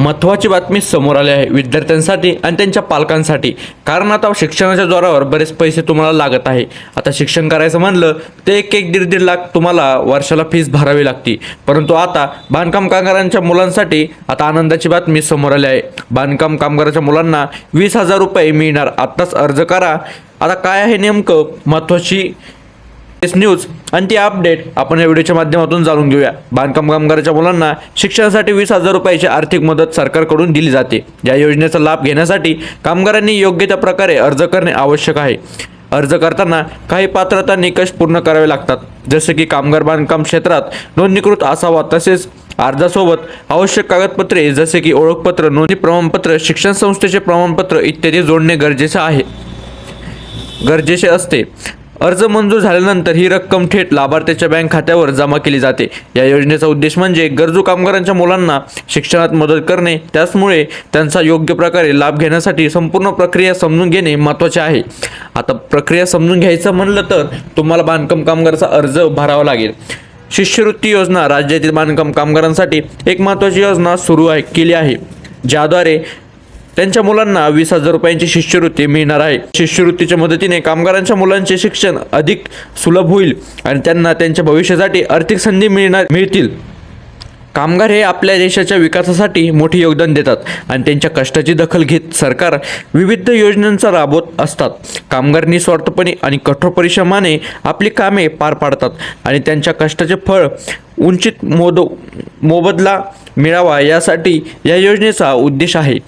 महत्त्वाची बातमी समोर आली आहे विद्यार्थ्यांसाठी आणि त्यांच्या पालकांसाठी. कारण आता शिक्षणाच्या जोरावर बरेच पैसे तुम्हाला लागत आहे. आता शिक्षण करायचं म्हणलं ते एक एक दीड दीड लाख तुम्हाला वर्षाला फीस भरावी लागते. परंतु आता बांधकाम कामगारांच्या मुलांसाठी आता आनंदाची बातमी समोर आली आहे. बांधकाम कामगाराच्या मुलांना वीस हजार रुपये मिळणार. आत्ताच अर्ज करा. आता काय आहे नेमकं महत्त्वाची न्यूज आणि ती अपडेट आपण या व्हिडिओच्या माध्यमातून जाणून घेऊया. बांधकाम कामगाराच्या मुलांना शिक्षणासाठी वीस हजार रुपयाची आर्थिक मदत सरकारकडून दिली जाते. या योजनेचा लाभ घेण्यासाठी कामगारांनी योग्य त्या प्रकारे अर्ज करणे आवश्यक आहे. अर्ज करताना काही पात्रता निकष पूर्ण करावे लागतात. जसे की कामगार बांधकाम क्षेत्रात नोंदणीकृत असावा तसेच अर्जासोबत आवश्यक कागदपत्रे जसे की ओळखपत्र नोंदणी प्रमाणपत्र शिक्षण संस्थेचे प्रमाणपत्र इत्यादी जोडणे गरजेचे आहे. गरजेचे असते. अर्ज मंजूर झाल्यानंतर ही रक्कम थेट लाभार्थ्याच्या बँक खात्यावर जमा केली जाते. या योजनेचा उद्देश म्हणजे गरजू कामगारांच्या मुलांना शिक्षणात मदत करणे. त्याचमुळे त्यांचा योग्य प्रकारे लाभ घेण्यासाठी संपूर्ण प्रक्रिया समजून घेणे महत्त्वाचे आहे. आता प्रक्रिया समजून घ्यायचं म्हणलं तर तुम्हाला बांधकाम कामगाराचा अर्ज भरावा लागेल. शिष्यवृत्ती योजना राज्यातील बांधकाम कामगारांसाठी एक महत्त्वाची योजना सुरू आहे केली आहे. ज्याद्वारे त्यांच्या मुलांना वीस हजार रुपयांची शिष्यवृत्ती मिळणार आहे. शिष्यवृत्तीच्या मदतीने कामगारांच्या मुलांचे शिक्षण अधिक सुलभ होईल आणि त्यांना त्यांच्या भविष्यासाठी आर्थिक संधी मिळणार मिळतील. कामगार हे आपल्या देशाच्या विकासासाठी मोठे योगदान देतात आणि त्यांच्या कष्टाची दखल घेत सरकार विविध योजनांचा राबवत असतात. कामगार निस्वार्थपणे आणि कठोर परिश्रमाने आपली कामे पार पाडतात आणि त्यांच्या कष्टाचे फळ उंचित मोद मोबदला मिळावा यासाठी या योजनेचा उद्देश आहे.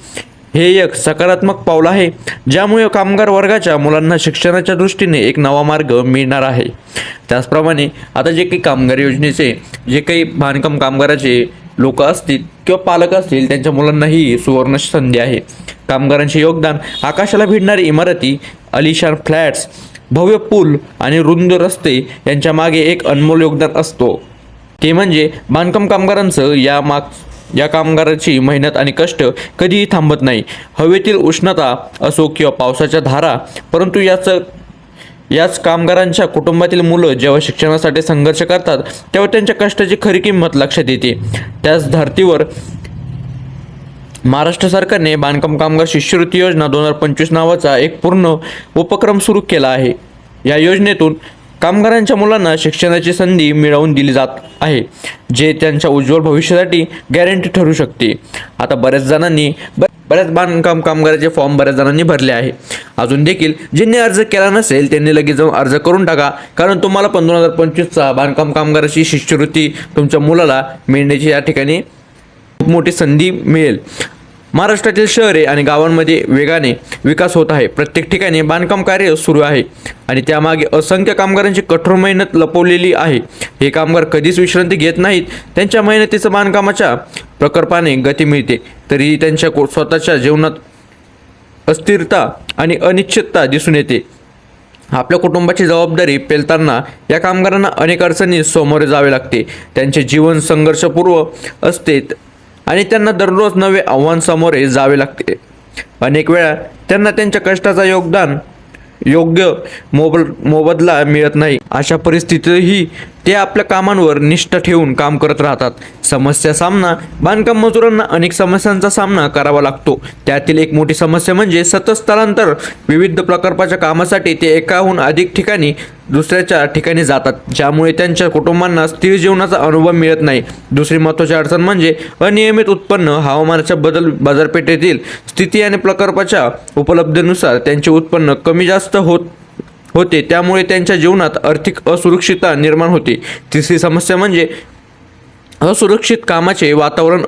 हे एक सकारात्मक पाऊल आहे ज्यामुळे कामगार वर्गाच्या मुलांना शिक्षणाच्या दृष्टीने एक नवा मार्ग मिळणार आहे. त्याचप्रमाणे आता जे काही कामगार योजनेचे जे काही बांधकाम कामगाराचे लोक असतील किंवा पालक असतील त्यांच्या मुलांना ही सुवर्ण संधी आहे. कामगारांचे योगदान आकाशाला भिडणारी इमारती अलिशान फ्लॅट्स भव्य पूल आणि रुंद रस्ते यांच्या मागे एक अनमोल योगदान असतो. ते म्हणजे बांधकाम कामगारांचं या माग या कामगाराची मेहनत आणि कष्ट कधीही थांबत नाही. हवेतील उष्णता असो किंवा पावसाच्या धारा परंतु याचं याच कामगारांच्या कुटुंबातील मुलं जेव्हा शिक्षणासाठी संघर्ष करतात तेव्हा त्यांच्या कष्टाची खरी किंमत लक्षात येते. त्याच धर्तीवर महाराष्ट्र सरकारने बांधकाम कामगार शिष्यवृत्ती योजना दोन हजार पंचवीस नावाचा एक पूर्ण उपक्रम सुरू केला आहे. या योजनेतून कामगारांच्या मुलांना शिक्षणाची संधी मिळवून दिली जात आहे जे त्यांच्या उज्ज्वल भविष्यासाठी गॅरंटी ठरू शकते. आता बऱ्याच जणांनी ब- बऱ्याच बांधकाम कामगाराचे फॉर्म बऱ्याच जणांनी भरले आहे. अजून देखील ज्यांनी अर्ज केला नसेल त्यांनी लगेच जाऊन अर्ज करून टाका. कारण तुम्हाला पण दोन हजार पंचवीसचा बांधकाम कामगाराची शिष्यवृत्ती तुमच्या मुलाला मिळण्याची या ठिकाणी खूप मोठी संधी मिळेल. महाराष्ट्रातील शहरे आणि गावांमध्ये वेगाने विकास होत आहे. प्रत्येक ठिकाणी बांधकाम कार्य सुरू आहे आणि त्यामागे असंख्य कामगारांची कठोर मेहनत लपवलेली आहे. हे कामगार कधीच विश्रांती घेत नाहीत. त्यांच्या मेहनतीचं बांधकामाच्या प्रकल्पाने गती मिळते. तरीही त्यांच्या को- स्वतःच्या जीवनात अस्थिरता आणि अनिश्चितता दिसून येते. आपल्या कुटुंबाची जबाबदारी पेलताना या कामगारांना अनेक अडचणी सामोरे जावे लागते. त्यांचे जीवन संघर्षपूर्व असते. आणि त्यांना दररोज नवे आव्हान सामोरे जावे लागते. अनेक वेळा त्यांना त्यांच्या कष्टाचा योगदान योग्य मोबल मोबदला मिळत नाही. अशा परिस्थितीतही ते आपल्या कामांवर निष्ठ ठेवून काम करत राहतात. समस्या सामना बांधकाम मजुरांना अनेक समस्यांचा सामना करावा लागतो. त्यातील एक मोठी समस्या म्हणजे सतत स्थलांतर. विविध प्रकल्पाच्या कामासाठी ते एकाहून अधिक ठिकाणी दुसऱ्याच्या ठिकाणी जातात. ज्यामुळे त्यांच्या कुटुंबांना स्थिर जीवनाचा अनुभव मिळत नाही. दुसरी महत्त्वाची अडचण म्हणजे अनियमित उत्पन्न हवामानाच्या बदल बाजारपेठेतील स्थिती आणि प्रकल्पाच्या उपलब्धतेनुसार त्यांचे उत्पन्न कमी जास्त होत होते. त्यामुळे त्यांच्या जीवनात आर्थिक असुरक्षितता निर्माण होते. तिसरी समस्या म्हणजे असुरक्षित कामाचे वातावरण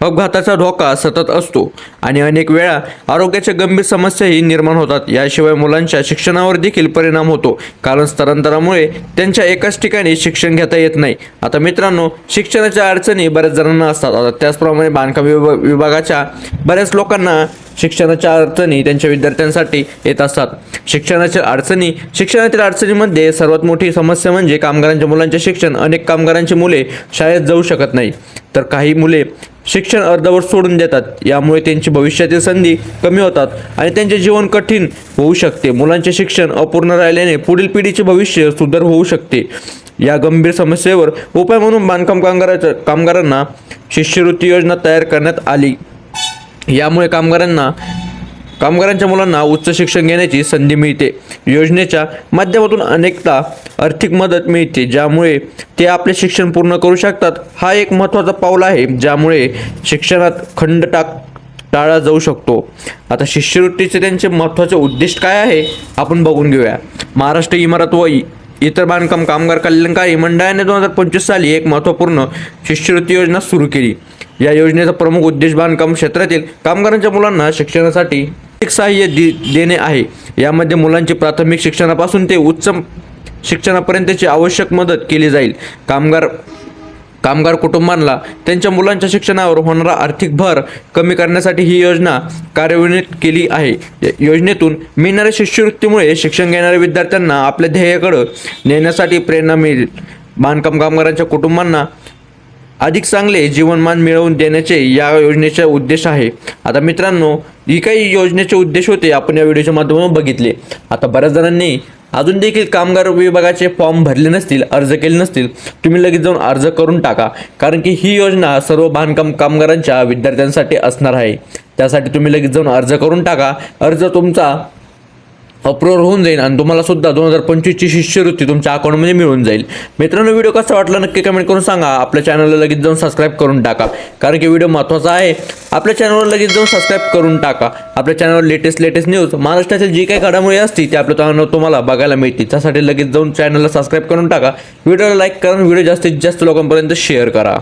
अपघाताचा धोका सतत असतो आणि अनेक वेळा आरोग्याच्या गंभीर समस्याही निर्माण होतात. याशिवाय मुलांच्या शिक्षणावर देखील परिणाम होतो. कारण स्थलांतरामुळे त्यांच्या एकाच ठिकाणी शिक्षण घेता येत नाही. आता मित्रांनो शिक्षणाच्या अडचणी बऱ्याच जणांना असतात. आता त्याचप्रमाणे बांधकाम विभा विभागाच्या बऱ्याच लोकांना शिक्षणाच्या अडचणी त्यांच्या विद्यार्थ्यांसाठी येत असतात. शिक्षणाच्या अडचणी शिक्षणातील अडचणीमध्ये सर्वात मोठी समस्या म्हणजे कामगारांच्या मुलांचे शिक्षण. अनेक कामगारांची मुले शाळेत जाऊ शकत नाही. तर काही मुले शिक्षण अर्धवट सोडून देतात. यामुळे त्यांची भविष्यातील संधी कमी होतात आणि त्यांचे जीवन कठीण होऊ शकते. मुलांचे शिक्षण अपूर्ण राहिल्याने पुढील पिढीचे भविष्य सुधार होऊ शकते. या गंभीर समस्येवर उपाय म्हणून बांधकाम कामगाराच्या कामगारांना शिष्यवृत्ती योजना तयार करण्यात आली. यामुळे कामगारांना कामगारांच्या मुलांना उच्च शिक्षण घेण्याची संधी मिळते. योजनेच्या माध्यमातून अनेकदा आर्थिक मदत मिळते ज्यामुळे ते आपले शिक्षण पूर्ण करू शकतात. हा एक महत्त्वाचा पाऊल आहे ज्यामुळे शिक्षणात खंड टाक टाळला जाऊ शकतो. आता शिष्यवृत्तीचे त्यांचे महत्त्वाचे उद्दिष्ट काय आहे आपण बघून घेऊया. महाराष्ट्र इमारत व इतर बांधकाम कामगार कल्याणकारी मंडळाने दोन हजार पंचवीस साली एक महत्त्वपूर्ण शिष्यवृत्ती योजना सुरू केली. या योजनेचा प्रमुख उद्देश बांधकाम क्षेत्रातील कामगारांच्या मुलांना शिक्षणासाठी आर्थिक सहाय्य दे देणे आहे. यामध्ये मुलांची प्राथमिक शिक्षणापासून ते उच्च शिक्षणापर्यंतची आवश्यक मदत केली जाईल. कामगार कामगार कुटुंबांना त्यांच्या मुलांच्या शिक्षणावर होणारा आर्थिक भर कमी करण्यासाठी ही योजना कार्यान्वित केली आहे. योजनेतून मिळणाऱ्या शिष्यवृत्तीमुळे शिक्षण घेणाऱ्या विद्यार्थ्यांना आपल्या ध्येयाकडं नेण्यासाठी प्रेरणा मिळेल. बांधकाम कामगारांच्या कुटुंबांना अधिक चांगले जीवनमान मिळवून देण्याचे या योजनेचे उद्देश आहे. आता मित्रांनो ही काही योजनेचे उद्देश होते आपण या व्हिडिओच्या माध्यमातून बघितले. आता बऱ्याच जणांनी अजून देखील कामगार विभागाचे फॉर्म भरले नसतील अर्ज केले नसतील तुम्ही लगेच जाऊन अर्ज करून टाका. कारण की ही योजना सर्व बांधकाम कामगारांच्या विद्यार्थ्यांसाठी असणार आहे. त्यासाठी तुम्ही लगेच जाऊन अर्ज करून टाका. अर्ज तुमचा अप्रूव्ह होऊन जाईल आणि तुम्हाला सुद्धा दोन हजार पंचवीसची शिष्यवृत्ती तुमच्या अकाउंटमध्ये मिळून जाईल. मित्रांनो व्हिडिओ कसा वाटला नक्की कमेंट करून सांगा. आपल्या चॅनलला लगेच जाऊन सबस्क्राईब करून टाका. कारण की व्हिडिओ महत्त्वाचा आहे. आपल्या चॅनलवर लगेच जाऊन सबस्क्राईब करून टाका. आपल्या चॅनलवर लेटेस्ट लेटेस्ट न्यूज महाराष्ट्रातील जी काही घडामोडी असतील ते आपल्या चॅनल तुम्हाला बघायला मिळतील. त्यासाठी लगेच जाऊन चॅनलला सबस्क्राईब करून टाका. व्हिडिओला लाईक करा व्हिडिओ जास्तीत जास्त लोकांपर्यंत शेअर करा.